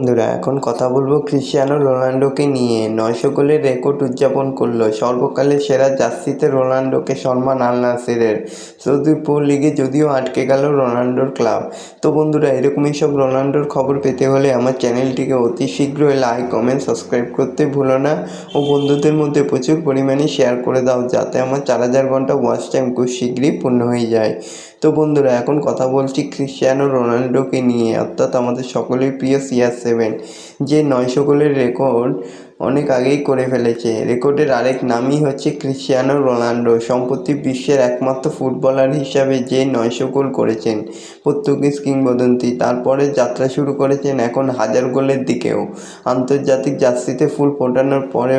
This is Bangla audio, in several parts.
বন্ধুরা, এখন কথা বলব ক্রিশ্চিয়ানো রোনাল্ডোকে নিয়ে। নয়শো গোলের রেকর্ড উদযাপন করল। সর্বকালের সেরা জার্সিতে রোনাল্ডোকে সম্মান আল নাসিরের। সৌদি প্রো লিগে যদিও আটকে গেল রোনাল্ডোর ক্লাব। তো বন্ধুরা এরকমই সব রোনাল্ডোর খবর পেতে হলে আমার চ্যানেলটিকে অতি শীঘ্রই লাইক, কমেন্ট, সাবস্ক্রাইব করতে ভুলো না। ও বন্ধুদের মধ্যে প্রচুর পরিমাণে শেয়ার করে দাও, যাতে আমার চার হাজার ঘণ্টা ওয়াচ টাইম খুব শীঘ্রই পূর্ণ হয়ে যায়। তো বন্ধুরা, এখন কথা বলছি ক্রিশ্চিয়ানো রোনাল্ডোকে নিয়ে। অর্থাৎ আমাদের সকলের প্রিয় সিআর সেভেন, যে নয়শো গোলের রেকর্ড অনেক আগেই করে ফেলেছে। রেকর্ডের আরেক নামই হচ্ছে ক্রিশ্চিয়ানো রোনাল্ডো সম্প্রতি বিশ্বের একমাত্র ফুটবলার হিসাবে যে নয়শো গোল করেছেন পর্তুগিজ কিংবদন্তি, তারপরে যাত্রা শুরু করেছেন এখন হাজার গোলের দিকেও। আন্তর্জাতিক জার্সিতে ফুল ফোটানোর পরে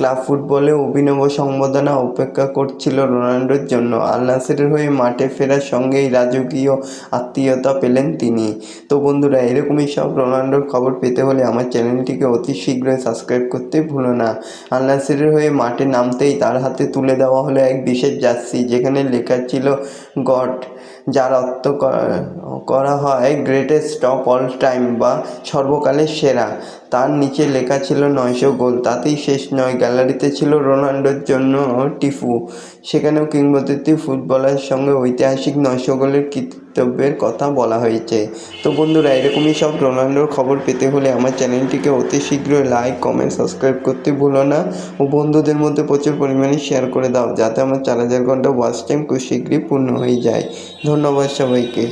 ক্লাব ফুটবলে অভিনব সংবর্ধনা অপেক্ষা করছিল রোনাল্ডোর জন্য। আল নাসেরের হয়ে মাঠে ফেরার সঙ্গেই রাজকীয় আত্মীয়তা পেলেন তিনি। তো বন্ধুরা, এরকমই সব রোনাল্ডোর খবর পেতে হলে আমার চ্যানেলটিকে অতি শীঘ্রই সাবস্ক্রাইব করতে ভুলো না। আল হয়ে মাঠে নামতেই তার হাতে তুলে দেওয়া হলো এক বিশেষ জার্সি, যেখানে লেখা ছিল, গড যার অর্থ করা হয় গ্রেটেস্ট অফ অল টাইম বা সর্বকালের সেরা তার নিচে লেখা ছিল নয়শো গোল, তাতেই শেষ নয়। গ্যালারিতে ছিল রোনাল্ডোর জন্য টিফু। সেখানেও কিংবদন্তি ফুটবলারের সঙ্গে ঐতিহাসিক নয়শো গোলের কৃতিত্বের কথা বলা হয়েছে। তো বন্ধুরা, এরকমই সব রোনাল্ডোর খবর পেতে হলে আমার চ্যানেলটিকে অতি শীঘ্রই লাইক, কমেন্ট, সাবস্ক্রাইব করতে ভুলো না ও বন্ধুদের মধ্যে প্রচুর পরিমাণে শেয়ার করে দাও, যাতে আমার চার হাজার ঘণ্টা ওয়াচ টাইম খুব শীঘ্রই পূর্ণ হয়ে যায়। ধন্যবাদ সবাইকে।